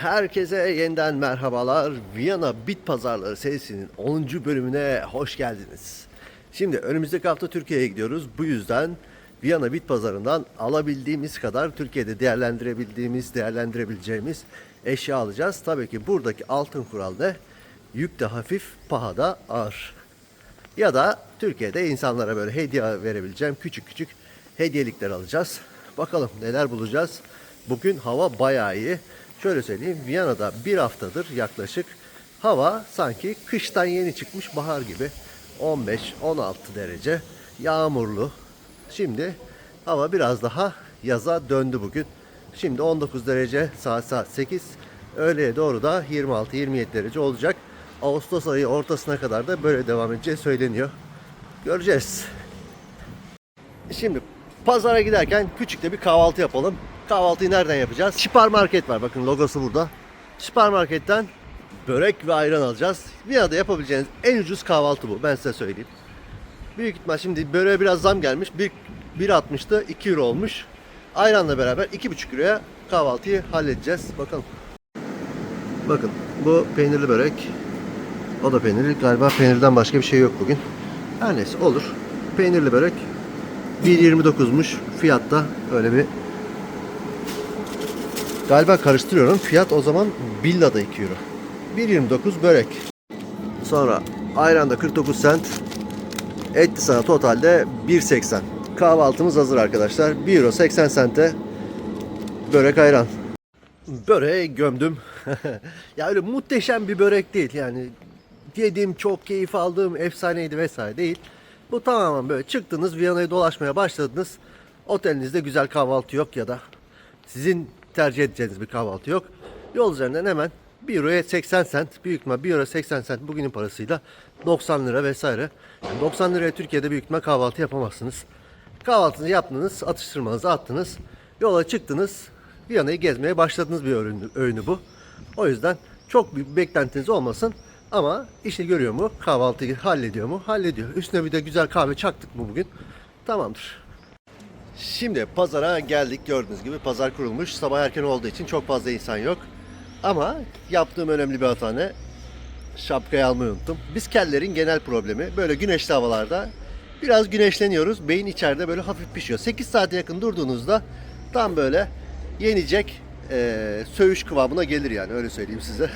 Herkese yeniden merhabalar. Viyana Bit Pazarları serisinin 10. bölümüne hoş geldiniz. Şimdi önümüzdeki hafta Türkiye'ye gidiyoruz. Bu yüzden Viyana Bit Pazarı'ndan alabildiğimiz kadar Türkiye'de değerlendirebildiğimiz, değerlendirebileceğimiz eşya alacağız. Tabii ki buradaki altın kural ne? Yük de hafif, paha da ağır. Ya da Türkiye'de insanlara böyle hediye verebileceğim küçük küçük hediyelikler alacağız. Bakalım neler bulacağız. Bugün hava bayağı iyi. Şöyle söyleyeyim Viyana'da bir haftadır yaklaşık hava sanki kıştan yeni çıkmış bahar gibi. 15-16 derece yağmurlu. Şimdi hava biraz daha yaza döndü bugün. Şimdi 19 derece saat saat 8. Öğleye doğru da 26-27 derece olacak. Ağustos ayı ortasına kadar da böyle devam edeceği söyleniyor. Göreceğiz. Şimdi pazara giderken küçük de bir kahvaltı yapalım. Kahvaltıyı nereden yapacağız? Süpermarket var. Bakın logosu burada. Süpermarketten börek ve ayran alacağız. Viyana'da yapabileceğiniz en ucuz kahvaltı bu. Ben size söyleyeyim. Büyük ihtimal şimdi böreğe biraz zam gelmiş. 1 1.60'tı 2 euro olmuş. Ayranla beraber 2,5 euroya kahvaltıyı halledeceğiz. Bakalım. Bakın bu peynirli börek. O da peynirli. Galiba peynirden başka bir şey yok bugün. Her neyse olur. Peynirli börek 1.29'muş. Fiyatta öyle bir Galiba karıştırıyorum. Fiyat o zaman Billa'da 2 euro. 1.29 börek. Sonra ayran da 49 cent. Etti sana totalde 1.80. Kahvaltımız hazır arkadaşlar. 1 euro 80 sente börek ayran. Böreği gömdüm. ya öyle muhteşem bir börek değil. Yani yedim, çok keyif aldığım, efsaneydi vesaire değil. Bu tamamen böyle çıktınız Viyana'yı dolaşmaya başladınız. Otelinizde güzel kahvaltı yok ya da sizin tercih edeceğiniz bir kahvaltı yok. Yol üzerinden hemen 1 euroya 80 cent, büyük ihtimal 1 euro 80 cent bugünün parasıyla 90 lira vesaire. Yani 90 liraya Türkiye'de büyük ihtimal kahvaltı yapamazsınız. Kahvaltınızı yaptınız, atıştırmanızı attınız, yola çıktınız, Viyana'yı gezmeye başladınız bir öğünü, öğünü bu. O yüzden çok bir beklentiniz olmasın ama işi görüyor mu? Kahvaltıyı hallediyor mu? Hallediyor. Üstüne bir de güzel kahve çaktık mı bugün? Tamamdır. Şimdi pazara geldik gördüğünüz gibi pazar kurulmuş. Sabah erken olduğu için çok fazla insan yok. Ama yaptığım önemli bir hata ne? Şapkayı almayı unuttum. Biz kellerin genel problemi böyle güneşli havalarda biraz güneşleniyoruz. Beyin içeride böyle hafif pişiyor. 8 saate yakın durduğunuzda tam böyle yenecek eee söğüş kıvamına gelir yani öyle söyleyeyim size.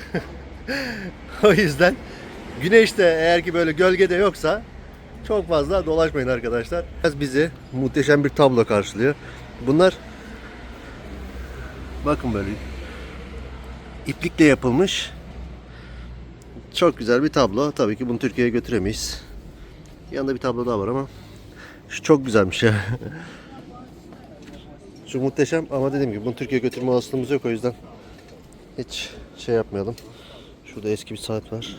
o yüzden güneşte eğer ki böyle gölgede yoksa çok fazla dolaşmayın arkadaşlar. Bizi muhteşem bir tablo karşılıyor. Bunlar bakın böyle iplikle yapılmış çok güzel bir tablo. Tabii ki bunu Türkiye'ye götüremeyiz. Yanında bir tablo daha var ama şu çok güzelmiş ya. Şu muhteşem ama dediğim gibi bunu Türkiye'ye götürme olasılığımız yok o yüzden hiç şey yapmayalım. Şurada eski bir saat var.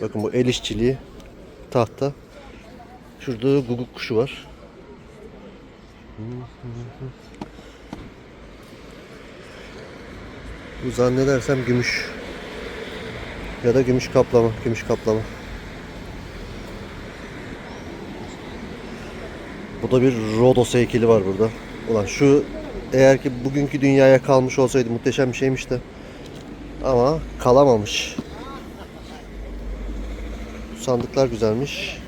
Bakın bu el işçiliği tahta. Şurada guguk kuşu var. Bu zannedersem gümüş. Ya da gümüş kaplama. Gümüş kaplama. Bu da bir Rodos heykeli var burada. Ulan şu eğer ki bugünkü dünyaya kalmış olsaydı muhteşem bir şeymiş de. Ama kalamamış. Sandıklar güzelmiş.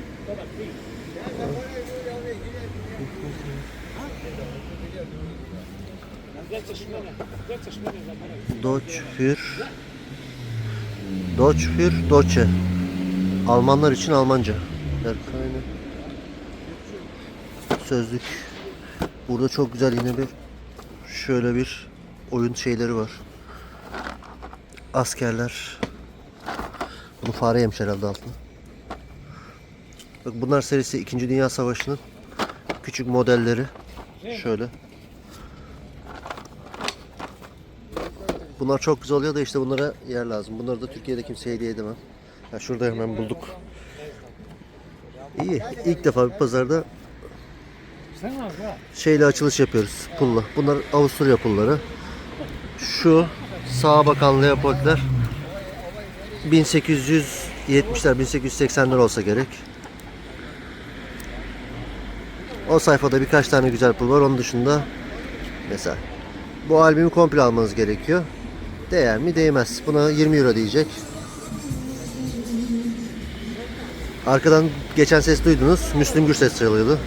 Deutsch für Deutsch für Deutsche Almanlar için Almanca. Berkane. Sözlük. Burada çok güzel yine bir şöyle bir oyun şeyleri var. Askerler. Bunu fare yemiş herhalde altına. Bak bunlar serisi 2. Dünya Savaşı'nın küçük modelleri. Şöyle. Bunlar çok güzel oluyor da işte bunlara yer lazım. Bunları da Türkiye'de kimseye hediye edemem. Ya şurada hemen bulduk. İyi. İlk defa bir pazarda şeyle açılış yapıyoruz. Pulla. Bunlar Avusturya pulları. Şu sağa bakan Leopold'ler 1870'ler 1880'ler olsa gerek. O sayfada birkaç tane güzel pul var. Onun dışında mesela bu albümü komple almanız gerekiyor. Değer mi? Değmez. Buna 20 euro diyecek. Arkadan geçen ses duydunuz. Müslüm Gürses çalıyordu.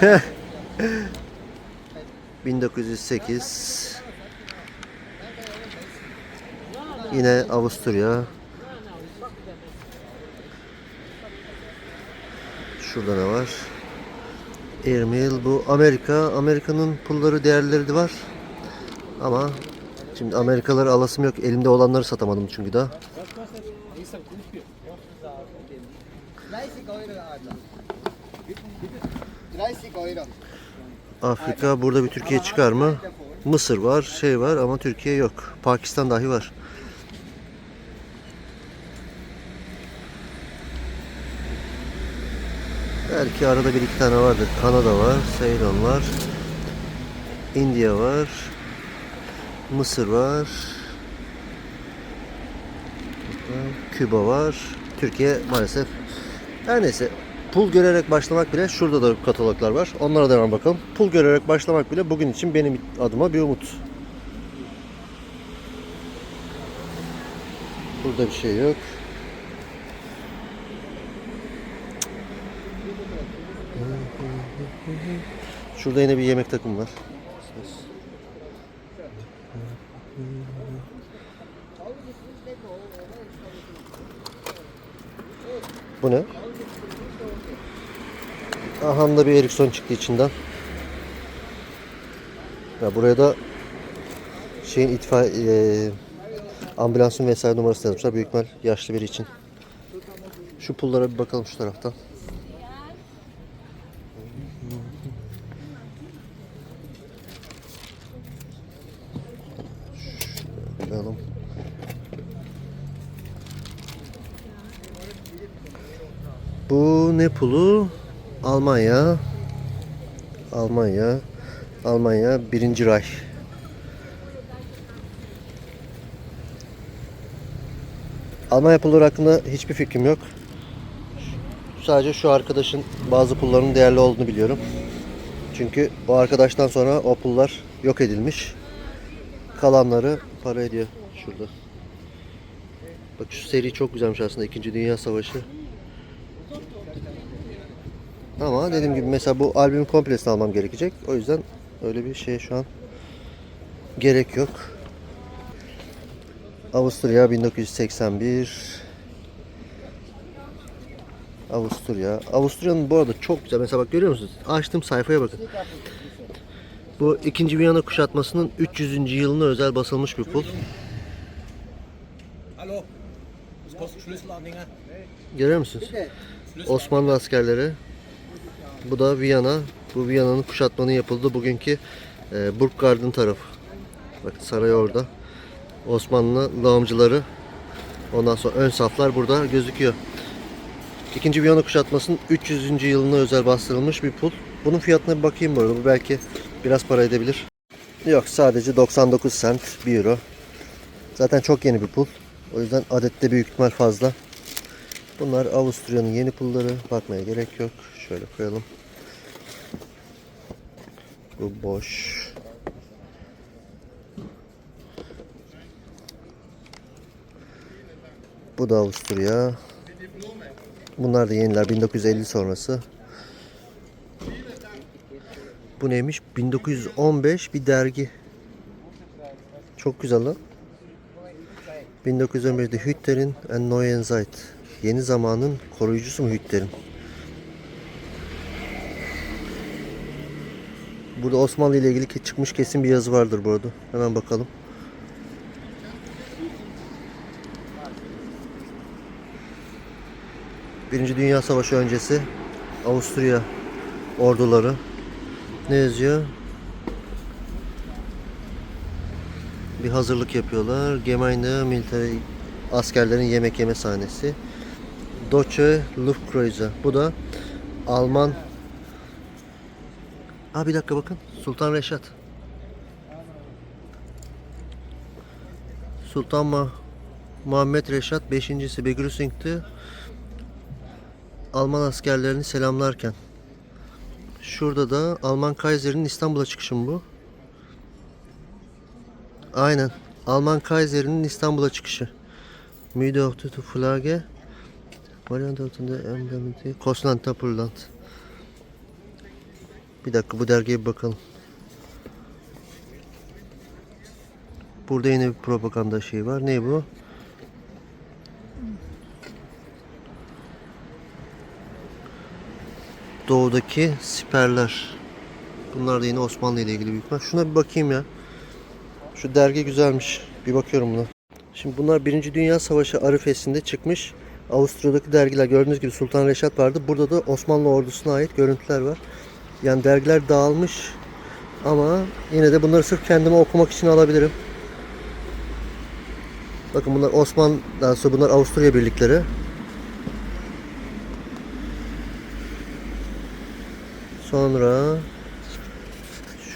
1908 Yine Avusturya. Şurada ne var? Airmail bu Amerika. Amerika'nın pulları değerleri de var. Ama şimdi Amerikaları alasım yok. Elimde olanları satamadım çünkü daha. 30 Euro, Alter. 30 Euro. Afrika burada bir Türkiye çıkar mı? Mısır var, şey var ama Türkiye yok. Pakistan dahi var. Belki arada bir iki tane vardır. Kanada var, Ceylon var. India var. Mısır var. Küba var. Türkiye maalesef. Her neyse. Pul görerek başlamak bile şurada da kataloglar var. Onlara hemen bakalım. Pul görerek başlamak bile bugün için benim adıma bir umut. Burada bir şey yok. Şurada yine bir yemek takımı var. Bu ne? Aha da bir Ericsson çıktı içinden. Ya buraya da şeyin itfaiye ambulansın vesaire numarası yazmışlar. Büyük ihtimal yaşlı biri için. Şu pullara bir bakalım şu taraftan. Şöyle Bakalım. Bu ne pulu? Almanya. Almanya. Almanya birinci Reich. Almanya pulları hakkında hiçbir fikrim yok. Sadece şu arkadaşın bazı pullarının değerli olduğunu biliyorum. Çünkü o arkadaştan sonra o pullar yok edilmiş. Kalanları para ediyor şurada. Bak şu seri çok güzelmiş aslında. İkinci Dünya Savaşı. Ama dediğim gibi mesela bu albümün komplesini almam gerekecek. O yüzden öyle bir şey şu an gerek yok. Avusturya 1981 Avusturya. Avusturya'nın bu arada çok güzel. Mesela bak görüyor musunuz? Açtım sayfaya bakın. Bu 2. Viyana kuşatmasının 300. yılına özel basılmış bir pul. Görüyor musunuz? Osmanlı askerleri. Bu da Viyana. Bu Viyana'nın kuşatmanın yapıldığı bugünkü e, Burggarden tarafı. Bak saray orada. Osmanlı lağımcıları. Ondan sonra ön saflar burada gözüküyor. İkinci Viyana kuşatmasının 300. yılına özel bastırılmış bir pul. Bunun fiyatına bir bakayım bu. Bu belki biraz para edebilir. Yok sadece 99 cent 1 euro. Zaten çok yeni bir pul. O yüzden adette büyük ihtimal fazla. Bunlar Avusturya'nın yeni pulları. Bakmaya gerek yok. Şöyle koyalım. Bu boş. Bu da Avusturya. Bunlar da yeniler 1950 sonrası. Bu neymiş? 1915 bir dergi. Çok güzel lan. 1911'de Hütter'in and Neuen Zeit. Yeni zamanın koruyucusu mu Hütter'in? Burada Osmanlı ile ilgili çıkmış kesin bir yazı vardır bu arada. Hemen bakalım. Birinci Dünya Savaşı öncesi Avusturya orduları ne yazıyor? Bir hazırlık yapıyorlar. Gemeinde military askerlerin yemek yeme sahnesi. Deutsche Luftkreuzer. Bu da Alman Aa bir dakika bakın. Sultan Reşat. Sultan Ma Muhammed Reşat 5.si Begrüßing'ti. Alman askerlerini selamlarken. Şurada da Alman Kaiser'in İstanbul'a çıkışı mı bu? Aynen. Alman Kaiser'in İstanbul'a çıkışı. Müde Flagge. Variant altında emblementi. Konstantinopolland. Bir dakika bu dergiye bakalım. Burada yine bir propaganda şeyi var. Ne bu? Doğudaki siperler. Bunlar da yine Osmanlı ile ilgili büyük ihtimal. Şuna bir bakayım ya. Şu dergi güzelmiş. Bir bakıyorum buna. Şimdi bunlar Birinci Dünya Savaşı arifesinde çıkmış. Avusturya'daki dergiler gördüğünüz gibi Sultan Reşat vardı. Burada da Osmanlı ordusuna ait görüntüler var. Yani dergiler dağılmış ama yine de bunları sırf kendime okumak için alabilirim. Bakın bunlar Osmanlı, daha sonra bunlar Avusturya birlikleri. Sonra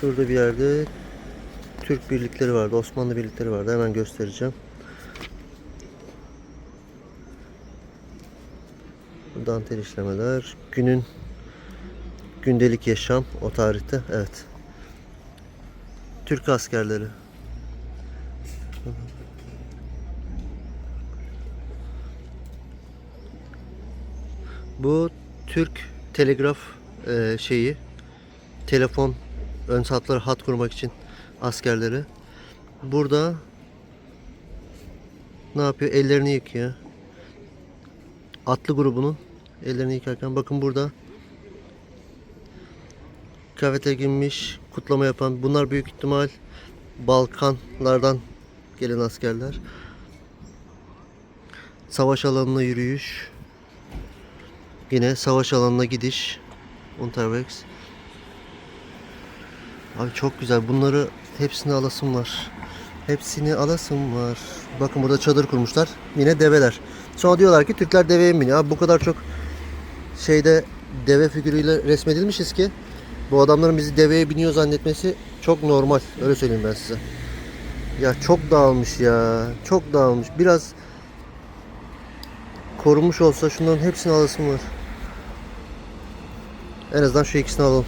şurada bir yerde Türk birlikleri vardı, Osmanlı birlikleri vardı. Hemen göstereceğim. Dantel işlemeler, günün gündelik yaşam o tarihte. Evet. Türk askerleri. Bu Türk telegraf e, şeyi telefon ön hatları hat kurmak için askerleri. Burada ne yapıyor? Ellerini yıkıyor. Atlı grubunun ellerini yıkarken bakın burada kıyafete girmiş, kutlama yapan. Bunlar büyük ihtimal Balkanlardan gelen askerler. Savaş alanına yürüyüş. Yine savaş alanına gidiş. Unterwegs. Abi çok güzel. Bunları hepsini alasım var. Hepsini alasım var. Bakın burada çadır kurmuşlar. Yine develer. Sonra diyorlar ki Türkler deveye biniyor? Abi bu kadar çok şeyde deve figürüyle resmedilmişiz ki bu adamların bizi deveye biniyor zannetmesi çok normal. Öyle söyleyeyim ben size. Ya çok dağılmış ya. Çok dağılmış. Biraz korunmuş olsa şunların hepsini alasım var. En azından şu ikisini alalım.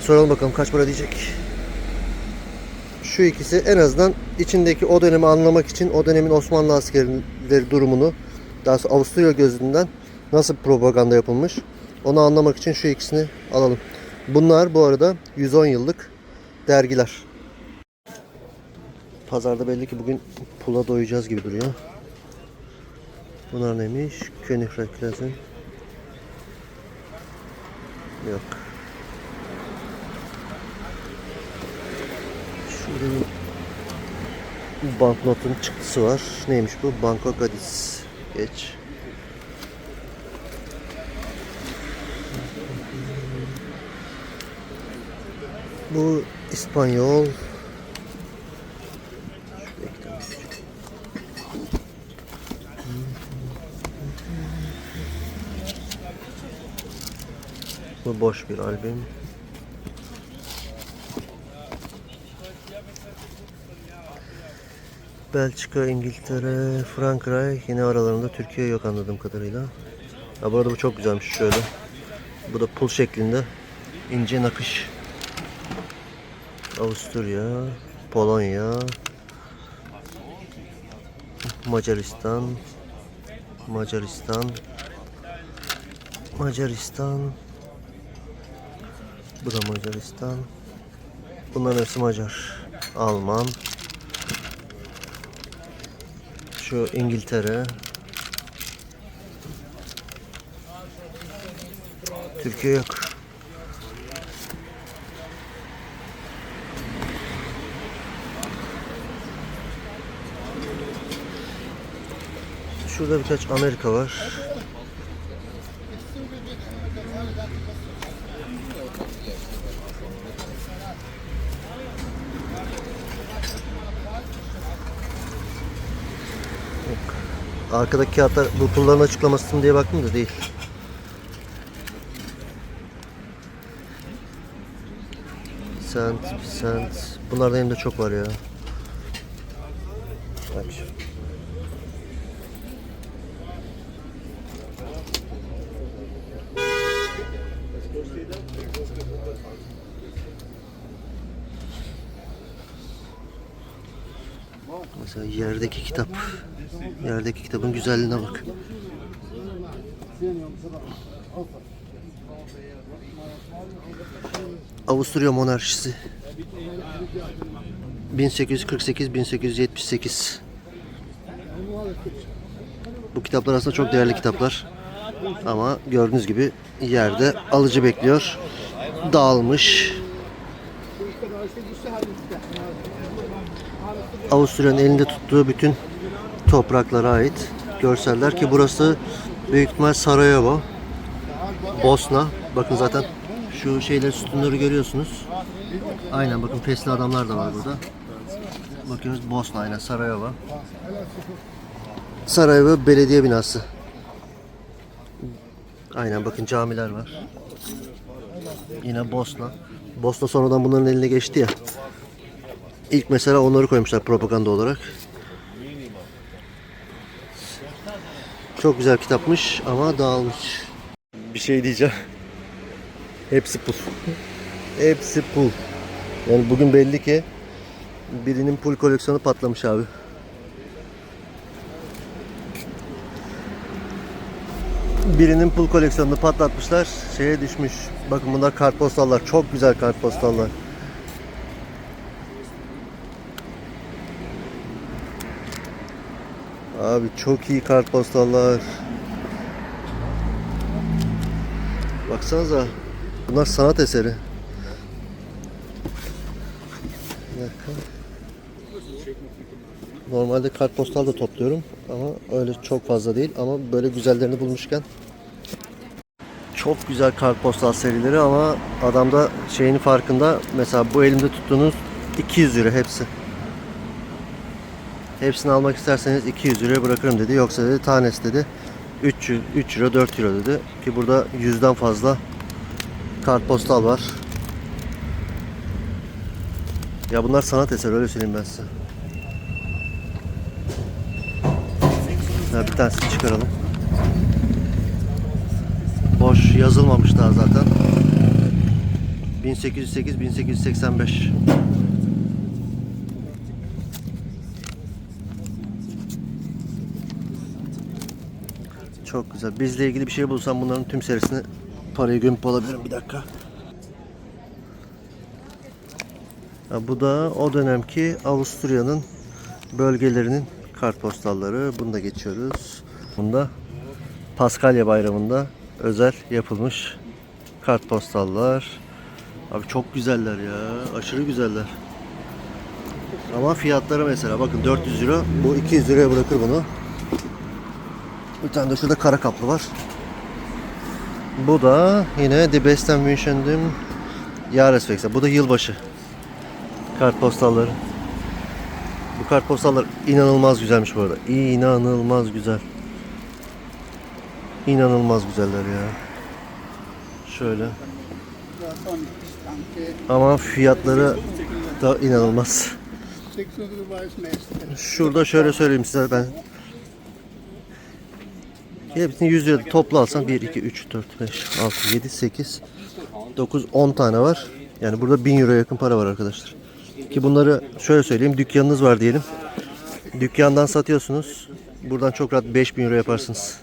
Soralım bakalım kaç para diyecek. Şu ikisi en azından içindeki o dönemi anlamak için o dönemin Osmanlı askerleri durumunu daha sonra Avusturya gözünden nasıl propaganda yapılmış onu anlamak için şu ikisini alalım. Bunlar bu arada 110 yıllık dergiler. Pazarda belli ki bugün pula doyacağız gibi duruyor. Bunlar neymiş? Königrecklerin. Yok. Şurada banknotun çıktısı var. Neymiş bu? Banco Gadis. Geç. Bu İspanyol. Bu boş bir albüm. Belçika, İngiltere, Frankrike yine aralarında Türkiye yok anladığım kadarıyla. Ha, bu arada bu çok güzelmiş şöyle. Bu da pul şeklinde. ince nakış. Avusturya, Polonya, Macaristan, Macaristan, Macaristan. Bu da Macaristan. Bunların hepsi Macar. Alman. Şu İngiltere. Türkiye yok. Şurada birkaç Amerika var. Arkadaki kağıtlar bu pulların açıklamasını diye baktım da değil. Sent, sent. Bunlardan elimde çok var ya. Bak şu. Mesela yerdeki kitap. Yerdeki kitabın güzelliğine bak. Avusturya monarşisi. 1848-1878. Bu kitaplar aslında çok değerli kitaplar. Ama gördüğünüz gibi yerde alıcı bekliyor. Dağılmış. Avusturya'nın elinde tuttuğu bütün topraklara ait görseller ki burası büyük ihtimal Sarajevo, Bosna. Bakın zaten şu şeyleri sütunları görüyorsunuz. Aynen bakın fesli adamlar da var burada. Bakıyoruz Bosna aynen Sarajevo. Sarajevo Belediye Binası. Aynen bakın camiler var. Yine Bosna. Bosna sonradan bunların eline geçti ya. İlk mesela onları koymuşlar propaganda olarak. Çok güzel kitapmış ama dağılmış. Bir şey diyeceğim. Hepsi pul. Hepsi pul. Yani bugün belli ki birinin pul koleksiyonu patlamış abi. Birinin pul koleksiyonunu patlatmışlar. Şeye düşmüş. Bakın bunlar kartpostallar. Çok güzel kartpostallar. Abi çok iyi kartpostallar. Baksanıza. Bunlar sanat eseri. Bir dakika. Normalde kartpostal da topluyorum ama öyle çok fazla değil ama böyle güzellerini bulmuşken çok güzel kartpostal serileri ama adam da şeyin farkında mesela bu elimde tuttuğunuz 200 euro hepsi. Hepsini almak isterseniz 200 liraya bırakırım dedi. Yoksa dedi tanesi dedi 3, 3 euro 4 euro dedi. Ki burada yüzden fazla kartpostal var. Ya bunlar sanat eseri öyle söyleyeyim ben size. Ya bir tanesini çıkaralım. Boş yazılmamış daha zaten. 1808 Çok güzel. Bizle ilgili bir şey bulsam bunların tüm serisini parayı gömüp alabilirim. Bir dakika. Ha, bu da o dönemki Avusturya'nın bölgelerinin kartpostalları. Bunu da geçiyoruz. Bunda Paskalya Bayramı'nda özel yapılmış kartpostallar. Abi çok güzeller ya. Aşırı güzeller. Ama fiyatları mesela bakın 400 euro. Bu 200 liraya bırakır bunu. Bir tane de şurada kara kaplı var. Bu da yine Die Besten Wünschendim Jahreswechsel. Bu da yılbaşı kartpostalları. Bu kartpostallar inanılmaz güzelmiş bu arada. İnanılmaz güzel. İnanılmaz güzeller ya. Şöyle. Ama fiyatları da inanılmaz. Şurada şöyle söyleyeyim size ben. Hepsini 100 lira toplu alsan 1, 2, 3, 4, 5, 6, 7, 8, 9, 10 tane var. Yani burada 1000 euro yakın para var arkadaşlar. Ki bunları şöyle söyleyeyim dükkanınız var diyelim. Dükkandan satıyorsunuz. Buradan çok rahat 5000 euro yaparsınız.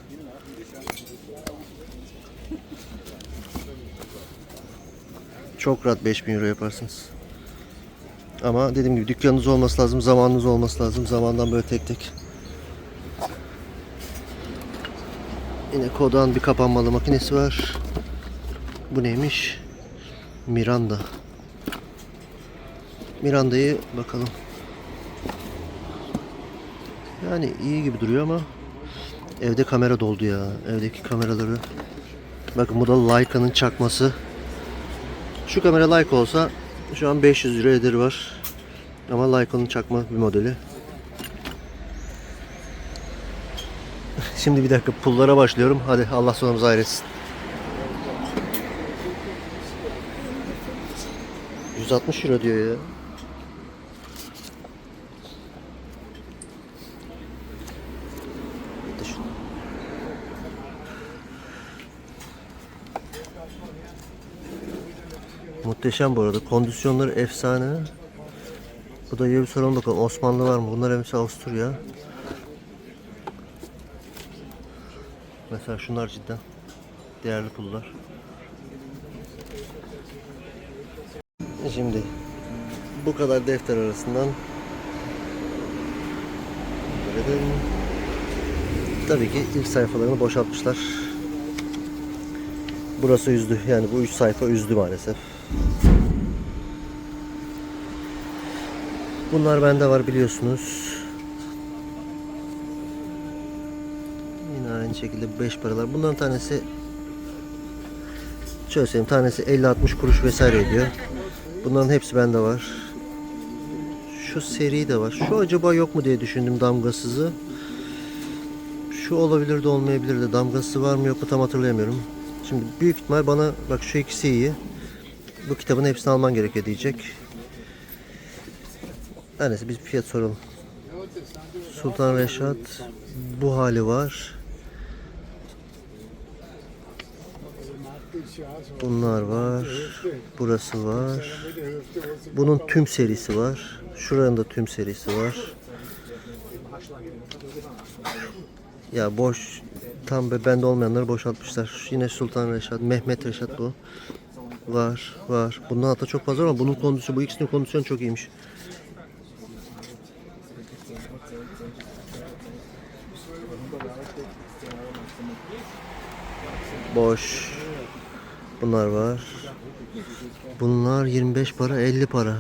Çok rahat 5000 euro yaparsınız. Ama dediğim gibi dükkanınız olması lazım, zamanınız olması lazım. Zamandan böyle tek tek. Yine Kodan bir kapanmalı makinesi var. Bu neymiş? Miranda. Miranda'yı bakalım. Yani iyi gibi duruyor ama evde kamera doldu ya. Evdeki kameraları. Bakın bu da Leica'nın çakması. Şu kamera Leica olsa şu an 500 lira ederi var. Ama Leica'nın çakma bir modeli. Şimdi bir dakika pullara başlıyorum. Hadi Allah sonumuzu hayretsin. 160 euro diyor ya. Muhteşem bu arada. Kondisyonları efsane. Bu da iyi bir sorun bakalım. Osmanlı var mı? Bunlar hepsi Avusturya. Mesela şunlar cidden değerli pullar. Şimdi bu kadar defter arasından Tabii ki ilk sayfalarını boşaltmışlar. Burası üzdü. Yani bu üç sayfa üzdü maalesef. Bunlar bende var biliyorsunuz. Yine aynı şekilde 5 paralar. Bunların tanesi şöyle söyleyeyim tanesi 50-60 kuruş vesaire ediyor. Bunların hepsi bende var. Şu seri de var. Şu acaba yok mu diye düşündüm damgasızı. Şu olabilir de olmayabilir de damgası var mı yok mu tam hatırlayamıyorum. Şimdi büyük ihtimal bana bak şu ikisi iyi. Bu kitabın hepsini alman gerekiyor diyecek. Neyse biz fiyat soralım. Sultan Reşat bu hali var. Bunlar var. Burası var. Bunun tüm serisi var. Şuranın da tüm serisi var. Ya boş tam be bende olmayanları boşaltmışlar. Yine Sultan Reşat, Mehmet Reşat bu. Var, var. Bundan hatta çok fazla ama bunun kondisyonu, bu ikisinin kondisyonu çok iyiymiş. Boş. Bunlar var. Bunlar 25 para, 50 para.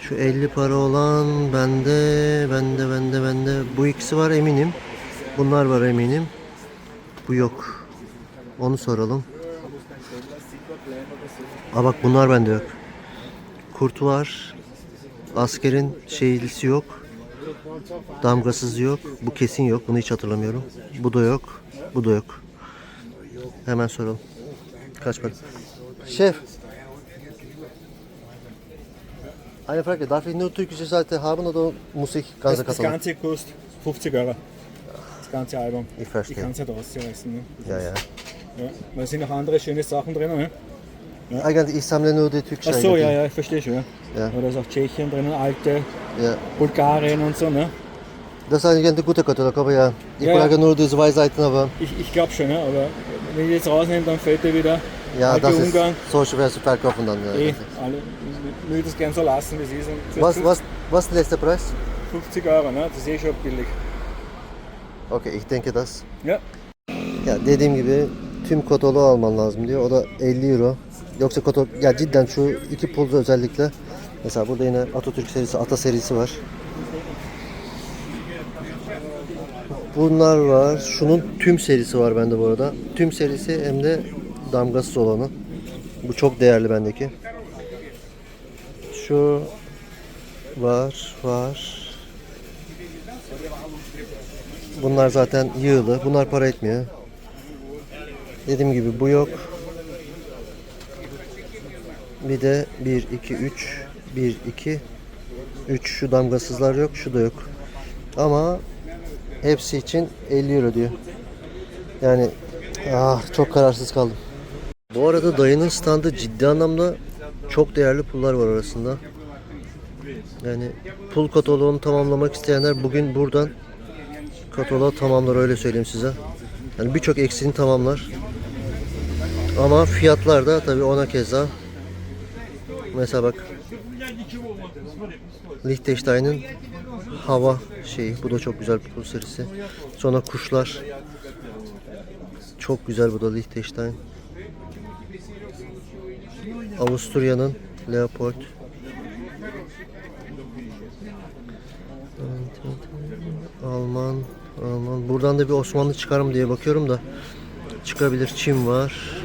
Şu 50 para olan bende, bende, bende, bende. Bu ikisi var eminim. Bunlar var eminim. Bu yok. Onu soralım. Aa bak bunlar bende yok. Kurt var. Askerin şeylisi yok. Damgasız yok. Bu kesin yok. Bunu hiç hatırlamıyorum. Bu da yok. Bu da yok. Hemen soralım. Kaç para? Şef. Eine Frage, darf ich nur türkische Seite haben oder muss ich ganze Das, das Katalog? Ganze kostet 50 Euro. Das ganze Album. Ich verstehe. Ich kann es nicht ausreißen. Ne? Ja, ja. Ja. Da sind noch andere schöne Sachen drin. Ne? Eigentlich ich sammle nur die türkische Ach so, ja, ja, ich verstehe schon. Ja. Ja. Ja. Da ist auch Tschechien drin, alte, Ja. Bulgarien und so. Ne? Das ist eigentlich ein guter Katalog, aber ja. Ich Ja, frage ja. nur die zwei Seiten, aber Ich, ich glaube schon, ne? aber wenn ich jetzt rausnehme, dann fällt er wieder. ja, das Ungarn. ist so schwer zu verkaufen dann. Ja. Eh, alle, ich würde es gern so lassen, wie es ist. Was, was, was ist der letzte Preis? 50 Euro, ne? das ist eh schon billig. Okay, ich denke das. Ja. Ya dediğim gibi tüm kataloğu alman lazım diyor. O da 50 euro. Yoksa katalog ya cidden şu iki pulda özellikle mesela burada yine Atatürk serisi, Ata serisi var. Bunlar var. Şunun tüm serisi var bende bu arada. Tüm serisi hem de damgasız olanı. Bu çok değerli bendeki. Şu var, var. Bunlar zaten yığılı. Bunlar para etmiyor. Dediğim gibi bu yok. Bir de 1, 2, 3, 1, 2, 3 şu damgasızlar yok, şu da yok. Ama hepsi için 50 euro diyor. Yani ah çok kararsız kaldım. Bu arada dayının standı ciddi anlamda çok değerli pullar var arasında. Yani pul kataloğunu tamamlamak isteyenler bugün buradan kataloğu tamamlar öyle söyleyeyim size. Yani birçok eksiğini tamamlar. Ama fiyatlar da tabii ona keza. Mesela bak. Liechtenstein'ın hava şeyi. Bu da çok güzel bir serisi. Sonra kuşlar. Çok güzel bu da Liechtenstein. Avusturya'nın Leopold. Alman, Alman. Buradan da bir Osmanlı çıkar mı diye bakıyorum da çıkabilir. Çin var.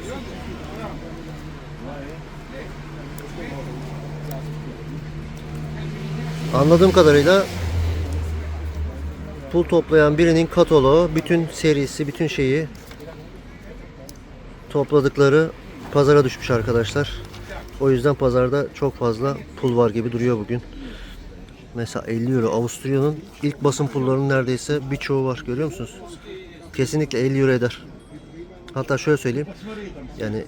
Anladığım kadarıyla pul toplayan birinin kataloğu, bütün serisi, bütün şeyi topladıkları pazara düşmüş arkadaşlar. O yüzden pazarda çok fazla pul var gibi duruyor bugün. Mesela 50 euro. Avusturya'nın ilk basın pullarının neredeyse birçoğu var. Görüyor musunuz? Kesinlikle 50 euro eder. Hatta şöyle söyleyeyim. Yani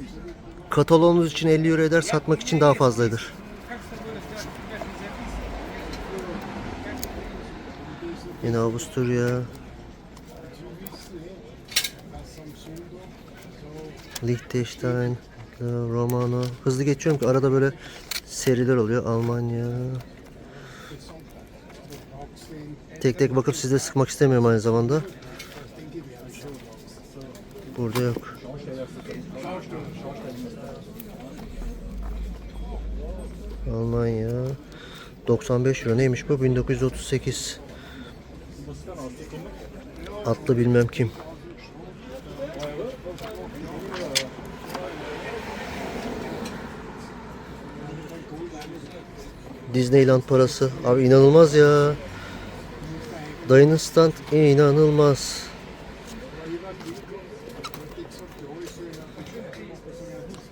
kataloğunuz için 50 euro eder. Satmak için daha fazladır. Yine Avusturya. Liechtenstein, Romano. Hızlı geçiyorum ki arada böyle seriler oluyor. Almanya. Tek tek bakıp size sıkmak istemiyorum aynı zamanda. Burada yok. Almanya. 95 euro neymiş bu? 1938. Atlı bilmem kim. Disneyland parası. Abi inanılmaz ya. Dayının stand inanılmaz.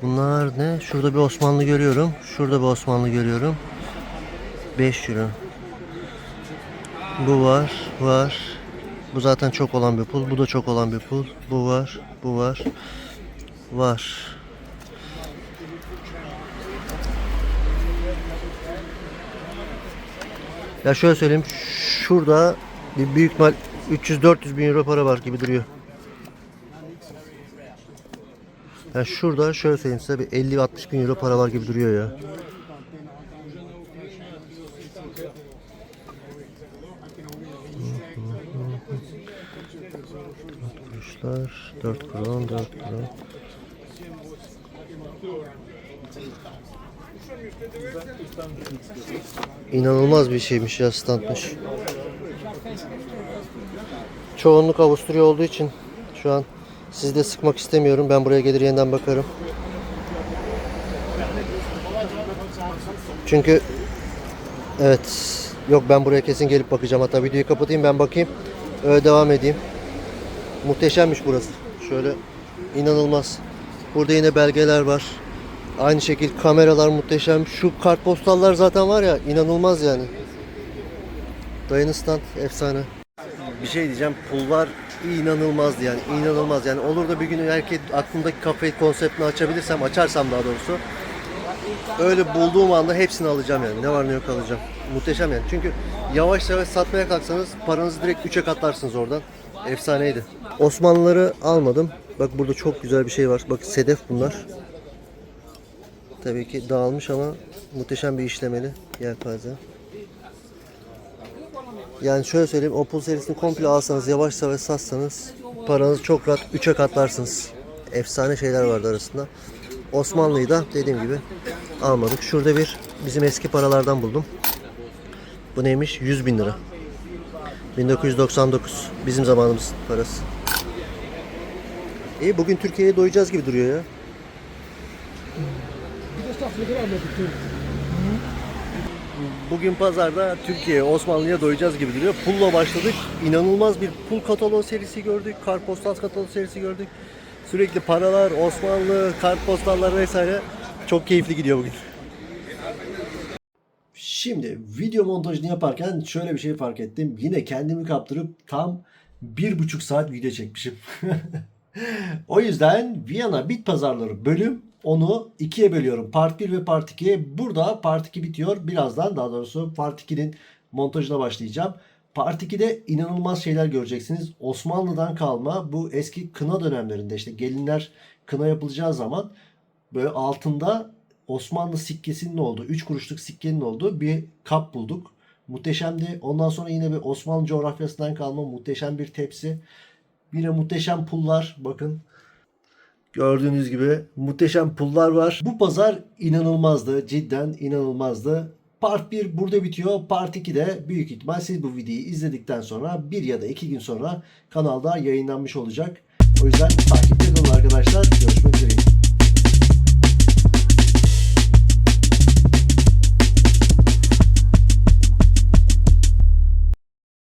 Bunlar ne? Şurada bir Osmanlı görüyorum. Şurada bir Osmanlı görüyorum. 5 euro. Bu var, var. Bu zaten çok olan bir pul. Bu da çok olan bir pul. Bu var, bu var. Var. Ya şöyle söyleyeyim. Şurada bir büyük mal 300-400 bin euro para var gibi duruyor. Yani şurada şöyle söyleyeyim size bir 50-60 bin euro para var gibi duruyor ya. 4 kron 4 kron. İnanılmaz bir şeymiş ya standmış. Çoğunluk Avusturya olduğu için şu an sizi de sıkmak istemiyorum. Ben buraya gelir yeniden bakarım. Çünkü evet yok ben buraya kesin gelip bakacağım. Hatta videoyu kapatayım ben bakayım. Öyle devam edeyim. Muhteşemmiş burası. Şöyle inanılmaz. Burada yine belgeler var. Aynı şekilde kameralar muhteşem. Şu kartpostallar zaten var ya inanılmaz yani. Dayının efsane. Bir şey diyeceğim. Pullar inanılmazdı yani. inanılmaz yani. Olur da bir gün herkes aklımdaki kafe konseptini açabilirsem, açarsam daha doğrusu. Öyle bulduğum anda hepsini alacağım yani. Ne var ne yok alacağım. Muhteşem yani. Çünkü yavaş yavaş satmaya kalksanız paranızı direkt 3'e katlarsınız oradan. Efsaneydi. Osmanlıları almadım. Bak burada çok güzel bir şey var. Bak sedef bunlar. Tabii ki dağılmış ama muhteşem bir işlemeli yelpaze. Yani şöyle söyleyeyim, Opel serisini komple alsanız, yavaş yavaş satsanız paranızı çok rahat 3'e katlarsınız. Efsane şeyler vardı arasında. Osmanlı'yı da dediğim gibi almadık. Şurada bir bizim eski paralardan buldum. Bu neymiş? 100 bin lira. 1999. Bizim zamanımız parası. İyi bugün Türkiye'ye doyacağız gibi duruyor ya. Bugün pazarda Türkiye, Osmanlı'ya doyacağız gibi duruyor. Pulla başladık. İnanılmaz bir pul kataloğu serisi gördük. Kartpostal kataloğu serisi gördük. Sürekli paralar, Osmanlı, kartpostallar vesaire. Çok keyifli gidiyor bugün. Şimdi video montajını yaparken şöyle bir şey fark ettim. Yine kendimi kaptırıp tam bir buçuk saat video çekmişim. o yüzden Viyana Bit Pazarları bölüm onu ikiye bölüyorum. Part 1 ve Part 2. Burada Part 2 bitiyor. Birazdan daha doğrusu Part 2'nin montajına başlayacağım. Part 2'de inanılmaz şeyler göreceksiniz. Osmanlı'dan kalma bu eski kına dönemlerinde işte gelinler kına yapılacağı zaman böyle altında Osmanlı sikkesinin olduğu, 3 kuruşluk sikkenin olduğu bir kap bulduk. Muhteşemdi. Ondan sonra yine bir Osmanlı coğrafyasından kalma muhteşem bir tepsi. Yine muhteşem pullar. Bakın Gördüğünüz gibi muhteşem pullar var. Bu pazar inanılmazdı. Cidden inanılmazdı. Part 1 burada bitiyor. Part 2 de büyük ihtimal siz bu videoyu izledikten sonra bir ya da iki gün sonra kanalda yayınlanmış olacak. O yüzden takipte kalın arkadaşlar. Görüşmek üzere.